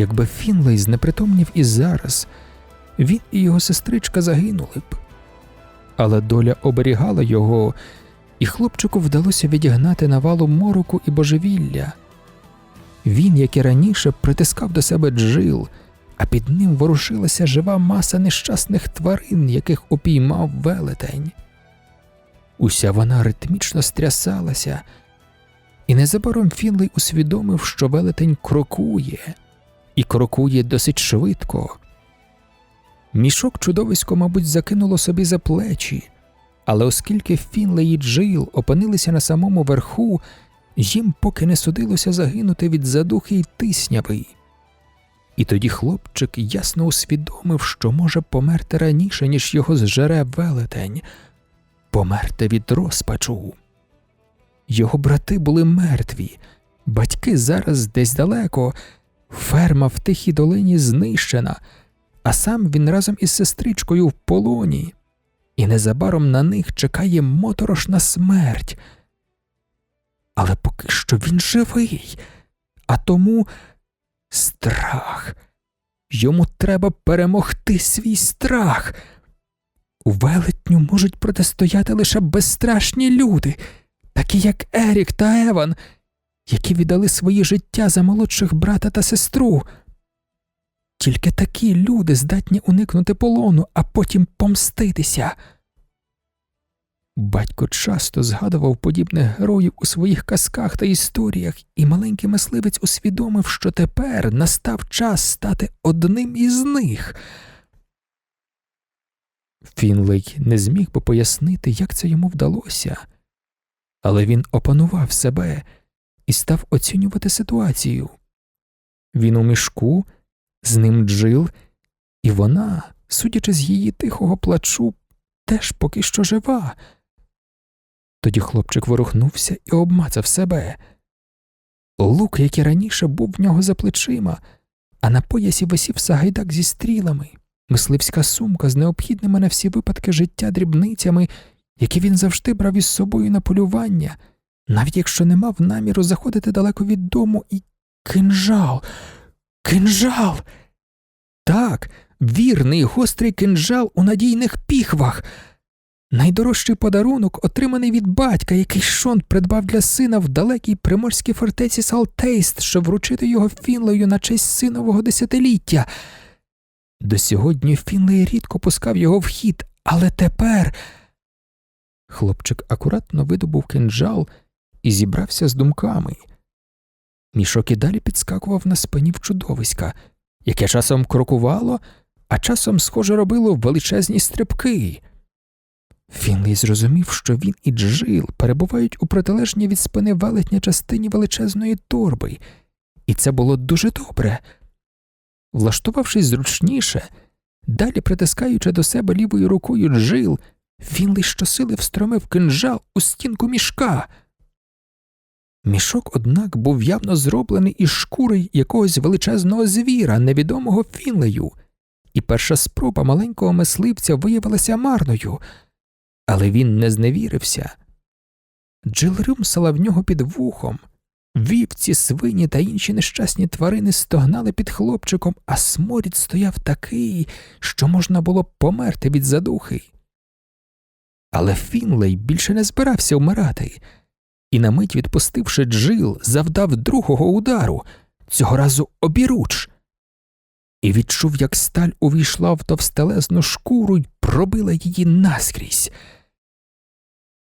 Якби Фінлей знепритомнів і зараз, він і його сестричка загинули б. Але доля оберігала його, і хлопчику вдалося відігнати навалу мороку і божевілля. Він, як і раніше, притискав до себе джил, а під ним ворушилася жива маса нещасних тварин, яких упіймав велетень. Уся вона ритмічно стрясалася, і незабаром Фінлей усвідомив, що велетень крокує, і крокує досить швидко. Мішок чудовисько, мабуть, закинуло собі за плечі, але оскільки Фінлей і Джил опинилися на самому верху, їм поки не судилося загинути від задухи й тисняви. І тоді хлопчик ясно усвідомив, що може померти раніше, ніж його зжере велетень, померти від розпачу. Його брати були мертві, батьки зараз десь далеко, ферма в тихій долині знищена, а сам він разом із сестричкою в полоні, і незабаром на них чекає моторошна смерть. Але поки що він живий, а тому страх. Йому треба перемогти свій страх. У велетню можуть протистояти лише безстрашні люди, такі як Ерік та Еван, які віддали свої життя за молодших брата та сестру. Тільки такі люди здатні уникнути полону, а потім помститися. Батько часто згадував подібних героїв у своїх казках та історіях, і маленький мисливець усвідомив, що тепер настав час стати одним із них. Фінлей не зміг би пояснити, як це йому вдалося, але він опанував себе і став оцінювати ситуацію. Він у мішку, з ним джил, і вона, судячи з її тихого плачу, теж поки що жива. Тоді хлопчик ворухнувся і обмацав себе. Лук, який раніше був в нього за плечима, а на поясі висів сагайдак зі стрілами, мисливська сумка з необхідними на всі випадки життя дрібницями, які він завжди брав із собою на полювання, навіть якщо не мав наміру заходити далеко від дому, і кинжал, кинжал. Так, вірний гострий кинжал у надійних піхвах. Найдорожчий подарунок, отриманий від батька, який Шон придбав для сина в далекій приморській фортеці Салтейст, щоб вручити його Фінлею на честь синового десятиліття. До сьогодні Фінлей рідко пускав його в хід, але тепер. Хлопчик акуратно видобув кинджал і зібрався з думками. Мішок і далі підскакував на спині в чудовиська, яке часом крокувало, а часом, схоже, робило величезні стрибки. Фінлей зрозумів, що він і Джил перебувають у протилежній від спини велетня частині величезної торби, і це було дуже добре. Влаштувавшись зручніше, далі притискаючи до себе лівою рукою Джил, Фінлей щосили встромив кинжал у стінку мішка. Мішок, однак, був явно зроблений із шкури якогось величезного звіра, невідомого Фінлею, і перша спроба маленького мисливця виявилася марною але він не зневірився. Джил рюмсала в нього під вухом. Вівці, свині та інші нещасні тварини стогнали під хлопчиком, а сморід стояв такий, що можна було померти від задухи. Але Фінлей більше не збирався вмирати, і на мить відпустивши джил, завдав другого удару, цього разу обіруч, і відчув, як сталь увійшла в товстелезну шкуру й пробила її наскрізь.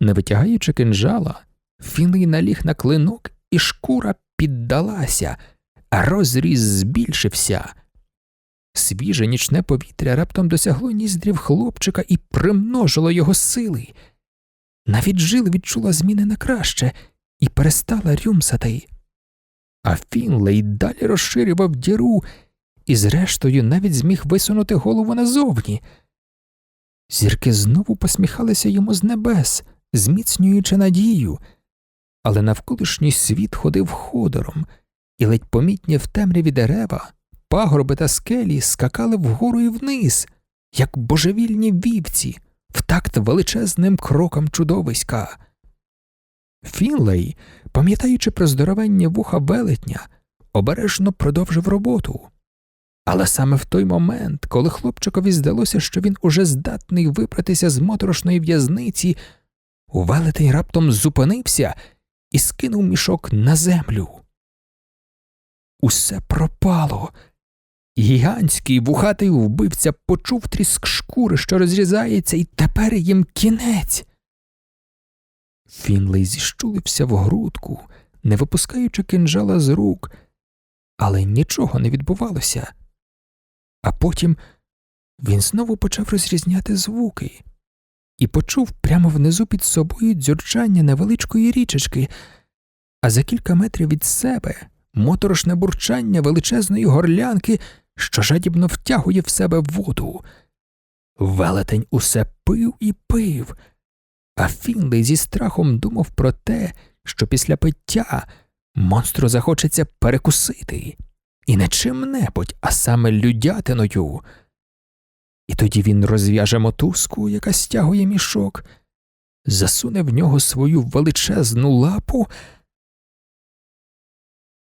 Не витягаючи кинжала, Фінлей наліг на клинок, і шкура піддалася, а розріз збільшився. Свіже нічне повітря раптом досягло ніздрів хлопчика і примножило його сили. Навіть жил відчула зміни на краще і перестала рюмсати. А Фінлей далі розширював діру і, зрештою, навіть зміг висунути голову назовні. Зірки знову посміхалися йому з небес зміцнюючи надію, але навколишній світ ходив ходором, і ледь помітні в темряві дерева, пагорби та скелі скакали вгору і вниз, як божевільні вівці, в такт величезним кроком чудовиська. Фінлей, пам'ятаючи про здоровення вуха велетня, обережно продовжив роботу, Але саме в той момент, коли хлопчикові здалося, що він уже здатний вибратися з моторошної в'язниці, велетень раптом зупинився і скинув мішок на землю. Усе пропало. Гігантський вухатий вбивця почув тріск шкури, що розрізається, і тепер їм кінець. Фінлей зіщулився в грудку, не випускаючи кинджала з рук, але нічого не відбувалося. А потім він знову почав розрізняти звуки і почув прямо внизу під собою дзюрчання невеличкої річечки, а за кілька метрів від себе моторошне бурчання величезної горлянки, що жадібно втягує в себе воду. Велетень усе пив і пив, а Фінлей зі страхом думав про те, що після пиття монстру захочеться перекусити, і не чим-небудь, а саме людятиною. І тоді він розв'яже мотузку, яка стягує мішок, засуне в нього свою величезну лапу.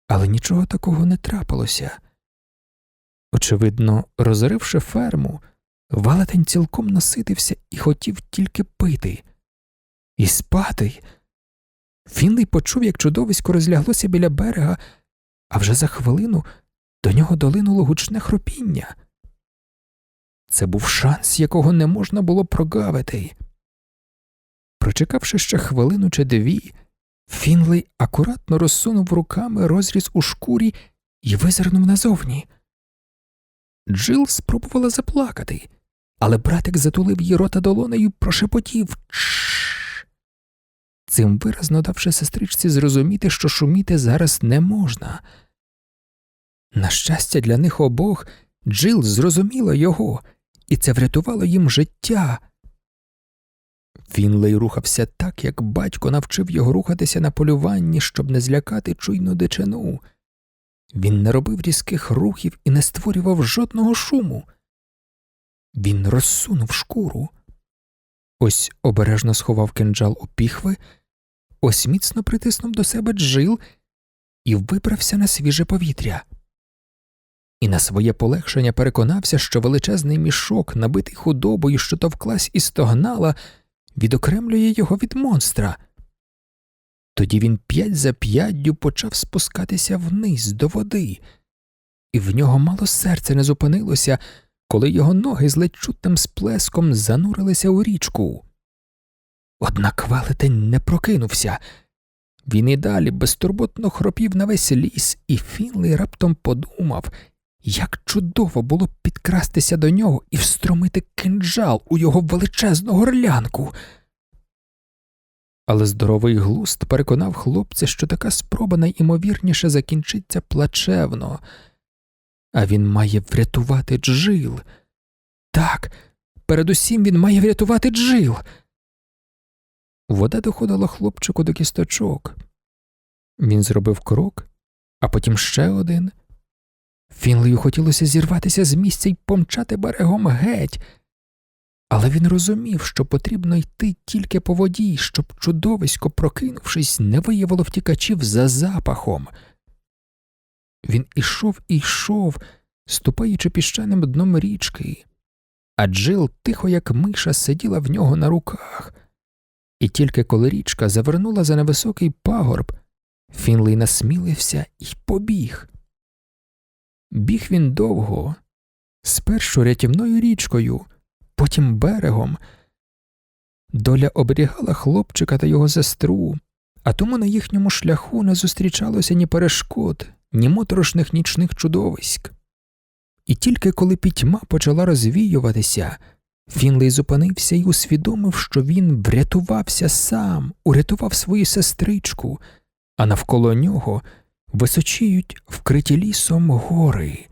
Але нічого такого не трапилося. Очевидно, розоривши ферму, Валетень цілком наситився і хотів тільки пити і спати. Фінлей почув, як чудовисько розляглося біля берега, а вже за хвилину до нього долинуло гучне хропіння. Це був шанс, якого не можна було прогавити. Прочекавши ще хвилину чи дві, Фінлей акуратно розсунув руками розріз у шкурі і визирнув назовні. Джил спробувала заплакати, але братик затулив її рота долонею прошепотів Чш. Цим виразно давши сестричці зрозуміти, що шуміти зараз не можна. На щастя, для них обох Джил зрозуміла його, і це врятувало їм життя. Фінлей рухався так, як батько навчив його рухатися на полюванні, щоб не злякати чуйну дичину. Він не робив різких рухів і не створював жодного шуму. Він розсунув шкуру. Ось обережно сховав кинджал у піхви, ось міцно притиснув до себе джил і вибрався на свіже повітря. І на своє полегшення переконався, що величезний мішок, набитий худобою, що товклась і стогнала, відокремлює його від монстра. Тоді він п'ять за п'яддю почав спускатися вниз до води, і в нього мало серце не зупинилося, коли його ноги з ледь чутним сплеском занурилися у річку. Однак велетень не прокинувся. Він і далі безтурботно хропів на весь ліс, і Фінлей раптом подумав, як чудово було б підкрастися до нього і встромити кинджал у його величезну горлянку. Але здоровий глуст переконав хлопця, що така спроба найімовірніше закінчиться плачевно, а він має врятувати джил. Так, передусім він має врятувати джил. Вода доходила хлопчику до кісточок. Він зробив крок, а потім ще один. Фінлею хотілося зірватися з місця й помчати берегом геть, але він розумів, що потрібно йти тільки по воді, щоб чудовисько, прокинувшись, не виявило втікачів за запахом. Він ішов і йшов, ступаючи піщаним дном річки, а Джил, тихо, як миша, сиділа в нього на руках, і тільки коли річка завернула за невисокий пагорб, Фінлей насмілився і побіг. Біг він довго, спершу рятівною річкою, потім берегом. Доля оберігала хлопчика та його сестру, а тому на їхньому шляху не зустрічалося ні перешкод, ні моторошних нічних чудовиськ. І тільки коли пітьма почала розвіюватися, Фінлей зупинився і усвідомив, що він врятувався сам, урятував свою сестричку, а навколо нього височіють вкриті лісом гори.